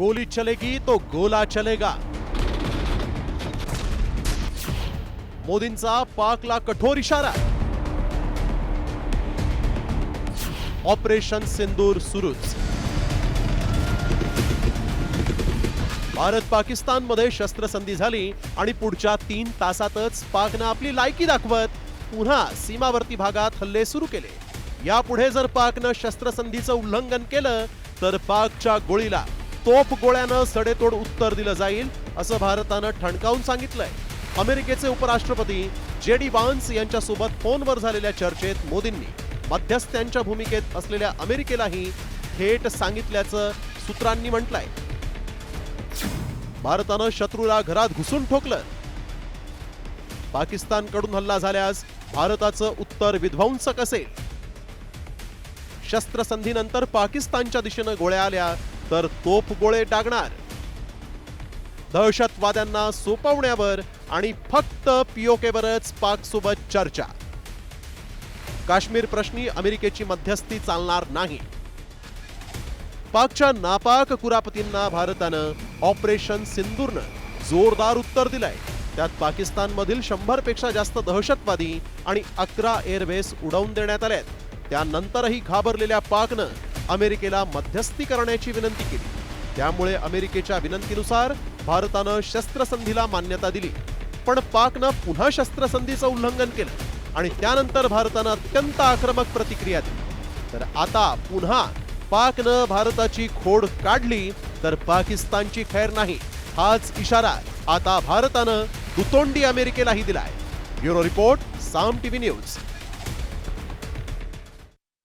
गोली चलेगी तो गोला चलेगा। मोदींचा पाकला कठोर इशारा। ऑपरेशन सिंदूर सुरूच। भारत पाकिस्तानमध्ये शस्त्रसंधी झाली आणि पुढच्या तीन तासातच पाकनं आपली लायकी दाखवत पुन्हा सीमावर्ती भागात हल्ले सुरू केले. यापुढे जर पाकनं शस्त्रसंधीचं उल्लंघन केलं तर पाकच्या गोळीला तोफ गोळ्यानं सडेतोड उत्तर दिलं जाईल असं भारतानं ठणकावून सांगितलंय. अमेरिकेचे उपराष्ट्रपती जे डी बान्स यांच्यासोबत फोनवर झालेल्या चर्चेत मोदींनी मध्यस्थ्यांच्या भूमिकेत असलेल्या अमेरिकेलाही थेट सांगितल्याचं सूत्रांनी म्हटलंय. भारतानं शत्रूला घरात घुसून ठोकलं. पाकिस्तानकडून हल्ला झाल्यास भारताचं उत्तर विध्वंसक असेल. शस्त्रसंधीनंतर पाकिस्तानच्या दिशेनं गोळ्या आल्या तर तोफ गोळे डागणार दहशतवाद्यांना सोपवण्यावर आणि फक्त पीओकेवरच पाक सोबत चर्चा. काश्मीर प्रश्नी अमेरिकेची मध्यस्थी चालणार नाही. पाकच्या नापाक कुरापतींना भारतानं ऑपरेशन सिंदूरनं जोरदार उत्तर दिलंय. त्यात पाकिस्तानमधील शंभरपेक्षा जास्त दहशतवादी आणि अकरा एअरबेस उडवून देण्यात आल्यात त्यानंतरही घाबरलेल्या पाकनं अमेरिकेला मध्यस्थी करण्याची विनंती केली. त्यामुळे अमेरिकेच्या विनंतीनुसार भारतानं शस्त्रसंधीला मान्यता दिली. पण पाकनं पुन्हा शस्त्रसंधीचं उल्लंघन केलं आणि त्यानंतर भारतानं अत्यंत आक्रमक प्रतिक्रिया दिली. तर आता पुन्हा पाकनं भारताची खोड काढली तर पाकिस्तानची खैर नाही हाच इशारा आता भारतानं दुतोंडी अमेरिकेलाही दिलाय. Bureau report Saam TV news.